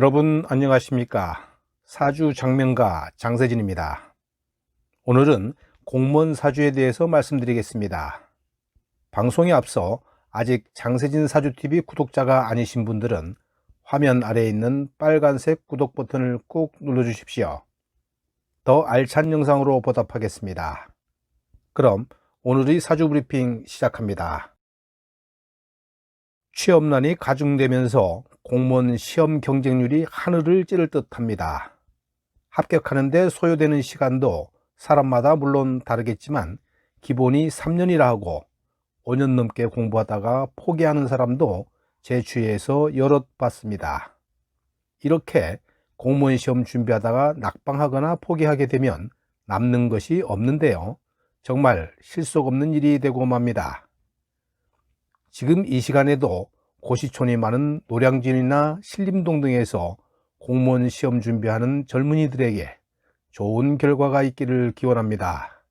여러분 안녕하십니까? 사주 장명가 장세진입니다. 오늘은 공무원 사주에 대해서 말씀드리겠습니다. 방송에 앞서 아직 장세진 사주TV 구독자가 아니신 분들은 화면 아래에 있는 빨간색 구독 버튼을 꾹 눌러 주십시오. 더 알찬 영상으로 보답하겠습니다. 그럼 오늘의 사주 브리핑 시작합니다 취업난이 가중되면서 공무원 시험 경쟁률이 하늘을 찌를 듯 합니다. 합격하는데 소요되는 시간도 사람마다 물론 다르겠지만 기본이 3년이라 하고 5년 넘게 공부하다가 포기하는 사람도 제 주위에서 여럿 봤습니다. 이렇게 공무원 시험 준비하다가 낙방하거나 포기하게 되면 남는 것이 없는데요. 정말 실속 없는 일이 되고 맙니다. 지금 이 시간에도 고시촌이 많은 노량진이나 신림동 등에서 공무원 시험 준비하는 젊은이들에게 좋은 결과가 있기를 기원합니다.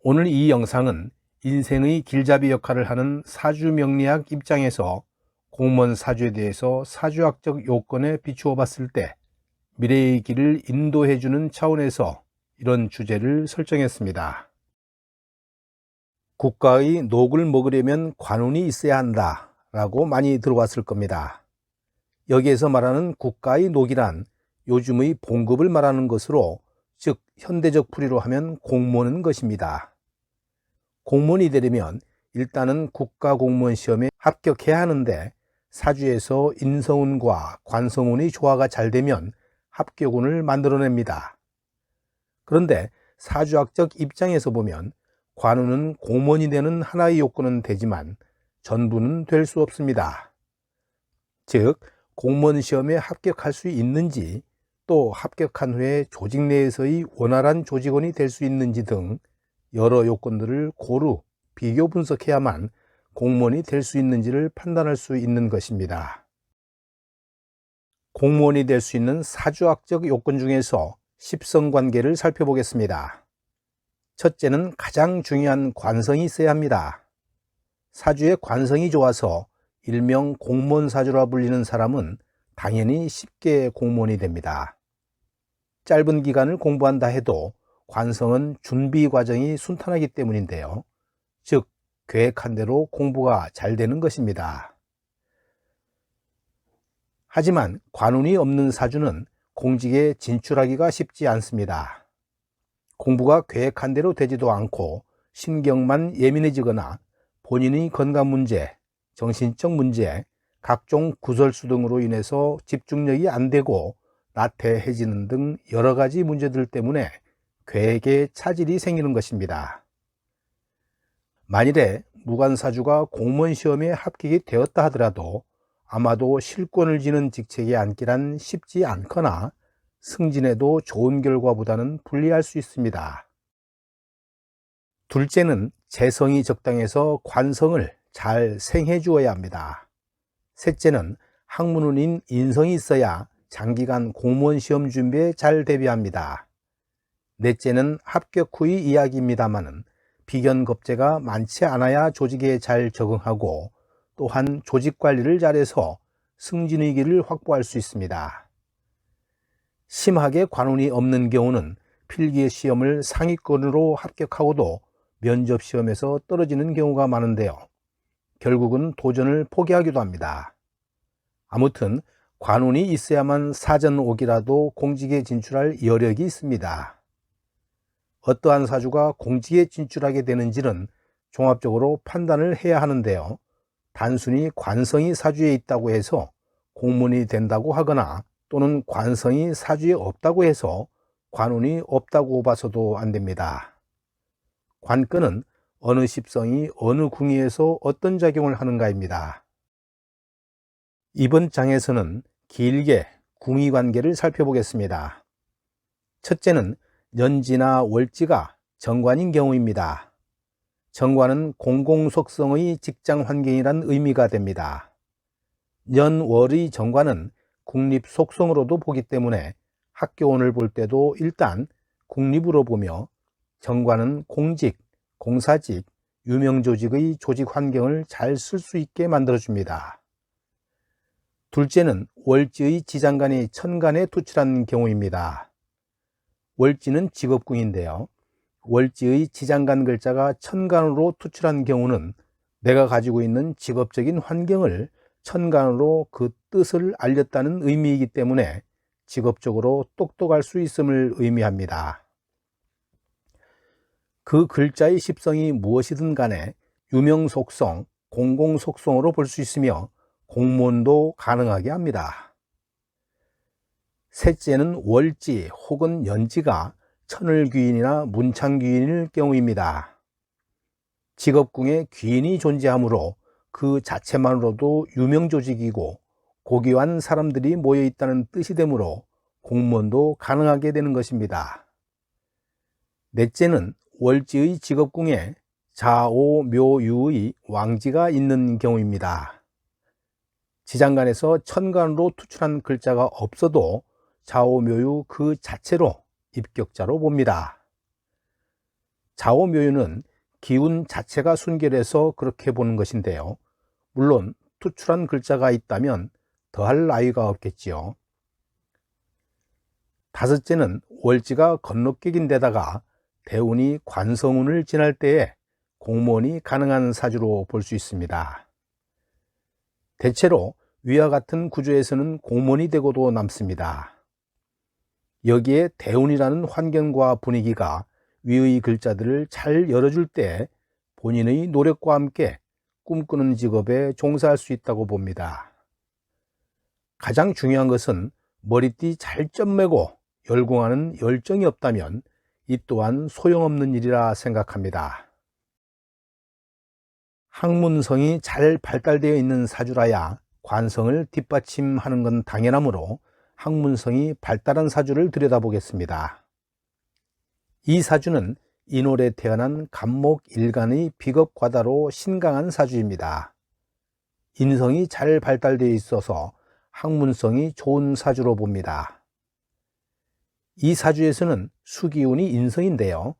오늘 이 영상은 인생의 길잡이 역할을 하는 사주명리학 입장에서 공무원 사주에 대해서 사주학적 요건에 비추어 봤을 때 미래의 길을 인도해 주는 차원에서 이런 주제를 설정했습니다. 국가의 녹을 먹으려면 관운이 있어야 한다. 라고 많이 들어왔을 겁니다. 여기에서 말하는 국가의 녹이란 요즘의 봉급을 말하는 것으로 즉 현대적 풀이로 하면 공무원은 것입니다. 공무원이 되려면 일단은 국가 공무원 시험에 합격해야 하는데 사주에서 인성운과 관성운의 조화가 잘 되면 합격운을 만들어냅니다. 그런데 사주학적 입장에서 보면 관운은 공무원이 되는 하나의 요건은 되지만 전부는 될 수 없습니다. 즉, 공무원 시험에 합격할 수 있는지 또 합격한 후에 조직 내에서의 원활한 조직원이 될 수 있는지 등 여러 요건들을 고루 비교 분석해야만 공무원이 될 수 있는지를 판단할 수 있는 것입니다. 공무원이 될 수 있는 사주학적 요건 중에서 십성 관계를 살펴보겠습니다. 첫째는 가장 중요한 관성이 있어야 합니다. 사주의 관성이 좋아서 일명 공무원 사주라 불리는 사람은 당연히 쉽게 공무원이 됩니다. 짧은 기간을 공부한다 해도 관성은 준비 과정이 순탄하기 때문인데요. 즉, 계획한 대로 공부가 잘 되는 것입니다. 하지만 관운이 없는 사주는 공직에 진출하기가 쉽지 않습니다. 공부가 계획한 대로 되지도 않고 신경만 예민해지거나 본인의 건강 문제, 정신적 문제, 각종 구설수 등으로 인해서 집중력이 안 되고 나태해지는 등 여러 가지 문제들 때문에 계획에 차질이 생기는 것입니다. 만일에 무관사주가 공무원 시험에 합격이 되었다 하더라도 아마도 실권을 지는 직책에 앉기란 쉽지 않거나 승진에도 좋은 결과보다는 불리할 수 있습니다. 둘째는 재성이 적당해서 관성을 잘 생해 주어야 합니다. 셋째는 학문운인 인성이 있어야 장기간 공무원 시험 준비에 잘 대비합니다. 넷째는 합격 후의 이야기입니다만은 비견겁제가 많지 않아야 조직에 잘 적응하고 또한 조직 관리를 잘해서 승진의 길을 확보할 수 있습니다. 심하게 관운이 없는 경우는 필기 시험을 상위권으로 합격하고도 면접 시험에서 떨어지는 경우가 많은데요. 결국은 도전을 포기하기도 합니다. 아무튼 관운이 있어야만 사전 오기라도 공직에 진출할 여력이 있습니다. 어떠한 사주가 공직에 진출하게 되는지는 종합적으로 판단을 해야 하는데요. 단순히 관성이 사주에 있다고 해서 공무원이 된다고 하거나 또는 관성이 사주에 없다고 해서 관운이 없다고 봐서도 안 됩니다. 관건은 어느 십성이 어느 궁위에서 어떤 작용을 하는가입니다. 이번 장에서는 길게 궁위 관계를 살펴보겠습니다. 첫째는 년지나 월지가 정관인 경우입니다. 정관은 공공속성의 직장 환경이란 의미가 됩니다. 년월의 정관은 국립 속성으로도 보기 때문에 학교원을 볼 때도 일단 국립으로 보며 정관은 공직, 공사직, 유명 조직의 조직 환경을 잘 쓸 수 있게 만들어줍니다. 둘째는 월지의 지장간이 천간에 투출한 경우입니다. 월지는 직업궁인데요. 월지의 지장간 글자가 천간으로 투출한 경우는 내가 가지고 있는 직업적인 환경을 천간으로 그 뜻을 알렸다는 의미이기 때문에 직업적으로 똑똑할 수 있음을 의미합니다. 그 글자의 십성이 무엇이든 간에 유명 속성, 공공 속성으로 볼 수 있으며 공무원도 가능하게 합니다. 셋째는 월지 혹은 연지가 천을귀인이나 문창귀인일 경우입니다. 직업궁에 귀인이 존재하므로 그 자체만으로도 유명 조직이고 고귀한 사람들이 모여 있다는 뜻이 되므로 공무원도 가능하게 되는 것입니다. 넷째는 월지의 직업궁에 자오묘유의 왕지가 있는 경우입니다. 지장간에서 천간으로 투출한 글자가 없어도 자오묘유 그 자체로 입격자로 봅니다. 자오묘유는 기운 자체가 순결해서 그렇게 보는 것인데요. 물론 투출한 글자가 있다면 더할 나위가 없겠지요. 다섯째는 월지가 건너뛰긴데다가 대운이 관성운을 지날 때에 공무원이 가능한 사주로 볼 수 있습니다. 대체로 위와 같은 구조에서는 공무원이 되고도 남습니다. 여기에 대운이라는 환경과 분위기가 위의 글자들을 잘 열어줄 때 본인의 노력과 함께 꿈꾸는 직업에 종사할 수 있다고 봅니다. 가장 중요한 것은 머리띠 잘 점매고 열공하는 열정이 없다면 이 또한 소용없는 일이라 생각합니다. 학문성이 잘 발달되어 있는 사주라야 관성을 뒷받침하는 건 당연하므로 학문성이 발달한 사주를 들여다보겠습니다. 이 사주는 인월에 태어난 간목 일간의 비겁 과다로 신강한 사주입니다. 인성이 잘 발달되어 있어서 학문성이 좋은 사주로 봅니다. 이 사주에서는 수기운이 인성인데요.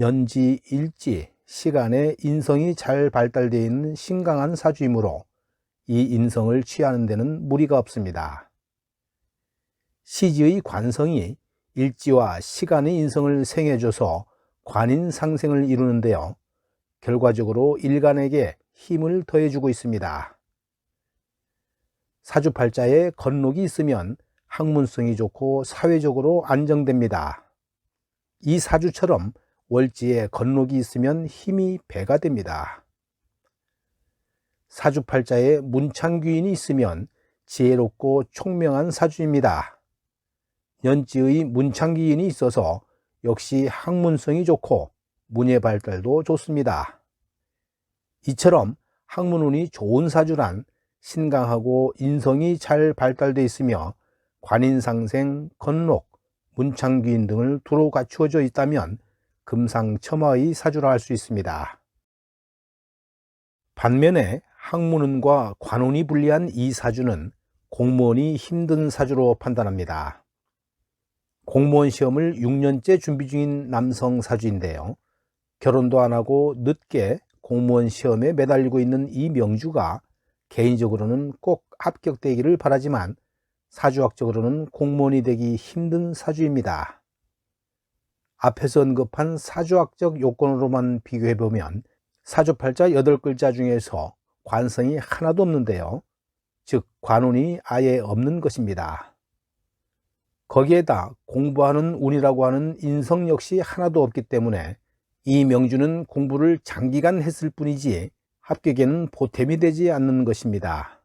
연지, 일지, 시간에 인성이 잘 발달되어 있는 신강한 사주이므로 이 인성을 취하는 데는 무리가 없습니다. 시지의 관성이 일지와 시간의 인성을 생해줘서 관인 상생을 이루는데요. 결과적으로 일간에게 힘을 더해주고 있습니다. 사주팔자에 건록이 있으면 학문성이 좋고 사회적으로 안정됩니다. 이 사주처럼 월지에 건록이 있으면 힘이 배가 됩니다. 사주팔자에 문창귀인이 있으면 지혜롭고 총명한 사주입니다. 연지의 문창귀인이 있어서 역시 학문성이 좋고 문예 발달도 좋습니다. 이처럼 학문운이 좋은 사주란 신강하고 인성이 잘 발달되어 있으며 관인상생, 건록, 문창귀인 등을 두루 갖추어져 있다면 금상첨화의 사주라 할 수 있습니다. 반면에 학문운과 관운이 불리한 이 사주는 공무원이 힘든 사주로 판단합니다. 공무원 시험을 6년째 준비 중인 남성 사주인데요. 결혼도 안 하고 늦게 공무원 시험에 매달리고 있는 이 명주가 개인적으로는 꼭 합격되기를 바라지만 사주학적으로는 공무원이 되기 힘든 사주입니다. 앞에서 언급한 사주학적 요건으로만 비교해 보면 사주팔자 8글자 중에서 관성이 하나도 없는데요. 즉 관운이 아예 없는 것입니다. 거기에다 공부하는 운이라고 하는 인성 역시 하나도 없기 때문에 이 명주는 공부를 장기간 했을 뿐이지 합격에는 보탬이 되지 않는 것입니다.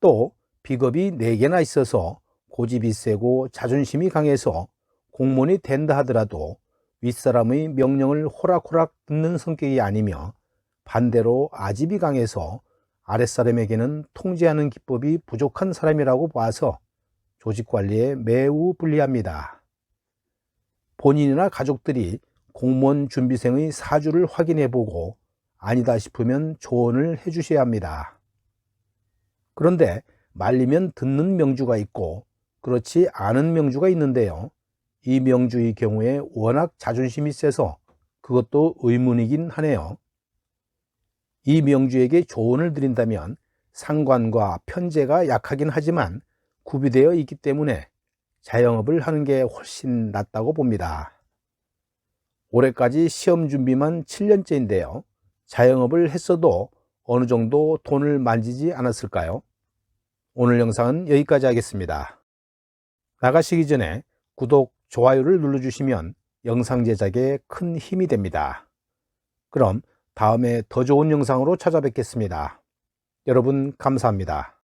또 비겁이 4개나 있어서 고집이 세고 자존심이 강해서 공무원이 된다 하더라도 윗사람의 명령을 호락호락 듣는 성격이 아니며 반대로 아집이 강해서 아랫사람에게는 통제하는 기법이 부족한 사람이라고 봐서 조직 관리에 매우 불리합니다. 본인이나 가족들이 공무원 준비생의 사주를 확인해 보고 아니다 싶으면 조언을 해 주셔야 합니다. 그런데 말리면 듣는 명주가 있고 그렇지 않은 명주가 있는데요. 이 명주의 경우에 워낙 자존심이 세서 그것도 의문이긴 하네요. 이 명주에게 조언을 드린다면 상관과 편제가 약하긴 하지만 구비되어 있기 때문에 자영업을 하는 게 훨씬 낫다고 봅니다. 올해까지 시험 준비만 7년째인데요. 자영업을 했어도 어느 정도 돈을 만지지 않았을까요? 오늘 영상은 여기까지 하겠습니다. 나가시기 전에 구독, 좋아요를 눌러주시면 영상 제작에 큰 힘이 됩니다. 그럼 다음에 더 좋은 영상으로 찾아뵙겠습니다. 여러분 감사합니다.